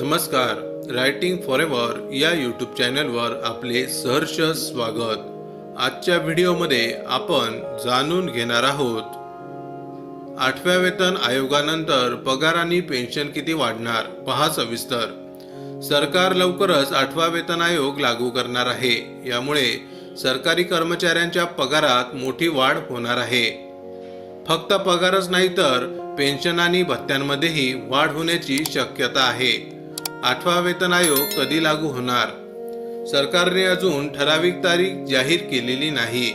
नमस्कार writing for ever या YouTube चॅनलवर आपले सहर्ष स्वागत. आजच्या व्हिडिओमध्ये आपण जाणून घेणार आहोत आठव्या वेतन आयोगानंतर पगार आणि पेन्शन किती वाढणार पहा सविस्तर. सरकार लवकरच आठवा वेतन आयोग लागू करणार आहे यामुळे सरकारी कर्मचाऱ्यांच्या पगारात मोठी वाढ होणार आहे. फक्त पगारच नाही तर पेन्शन आणि भत्त्यांमध्येही वाढ होण्याची शक्यता आहे. आठवा वेतन आयोग कधी लागू होणार? सरकारने अजून ठराविक तारीख जाहीर केलेली नाही.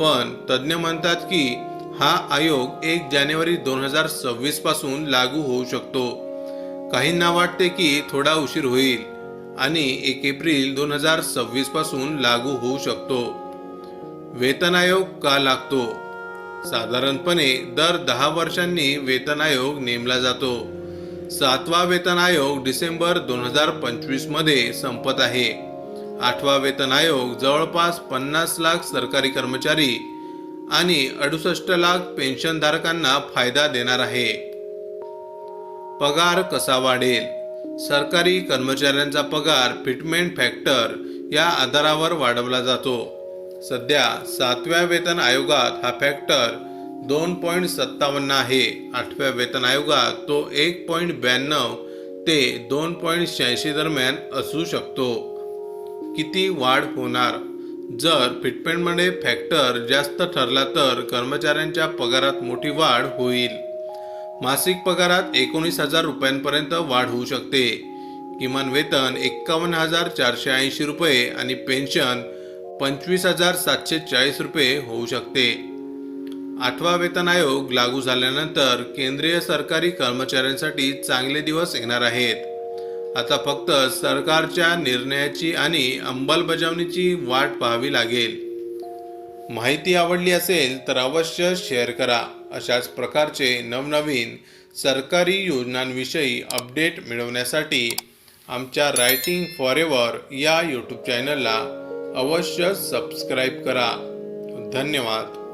पण तज्ज्ञ म्हणतात की हा आयोग एक जानेवारी दोन हजार सव्वीसपासून लागू होऊ शकतो. काहींना वाटते की थोडा उशीर होईल आणि एक एप्रिल दोन हजार सव्वीसपासून लागू होऊ शकतो. वेतन आयोग का लागतो? साधारणपणे दर दहा वर्षांनी वेतन आयोग नेमला जातो. सातवा वेतन आयोग डिसेंबर दोन हजार पंचवीसमध्ये संपत आहे. आठवा वेतन आयोग जवळपास पन्नास लाख सरकारी कर्मचारी आणि अडुसष्ट लाख पेन्शनधारकांना फायदा देणार आहे. पगार कसा वाढेल? सरकारी कर्मचाऱ्यांचा पगार फिटमेंट फॅक्टर या आधारावर वाढवला जातो. सध्या सातव्या वेतन आयोगात हा फॅक्टर दोन पॉईंट सत्तावन्न आहे. आठव्या वेतन आयोगात तो एक पॉईंट ब्याण्णव ते दोन पॉईंट शहाऐंशी दरम्यान असू शकतो. किती वाढ होणार? जर फिटमेंटमध्ये फॅक्टर जास्त ठरला तर कर्मचाऱ्यांच्या पगारात मोठी वाढ होईल. मासिक पगारात एकोणीस हजार रुपयांपर्यंत वाढ होऊ शकते. किमान वेतन एक्कावन्न हजार चारशे ऐंशी रुपये आणि पेन्शन पंचवीस हजार सातशे चाळीस रुपये होऊ शकते. आठवा वेतन आयोग लागू झाल्यानंतर केंद्रीय सरकारी कर्मचाऱ्यांसाठी चांगले दिवस येणार आहेत. आता फक्त सरकारच्या निर्णयाची आणि अंमलबजावणीची वाट पाहावी लागेल. माहिती आवडली असेल तर अवश्य शेअर करा. अशाच प्रकारचे नवनवीन सरकारी योजनांविषयी अपडेट मिळवण्यासाठी आमच्या रायटिंग फॉर एव्हर या यूट्यूब चॅनलला अवश्य सबस्क्राईब करा. धन्यवाद.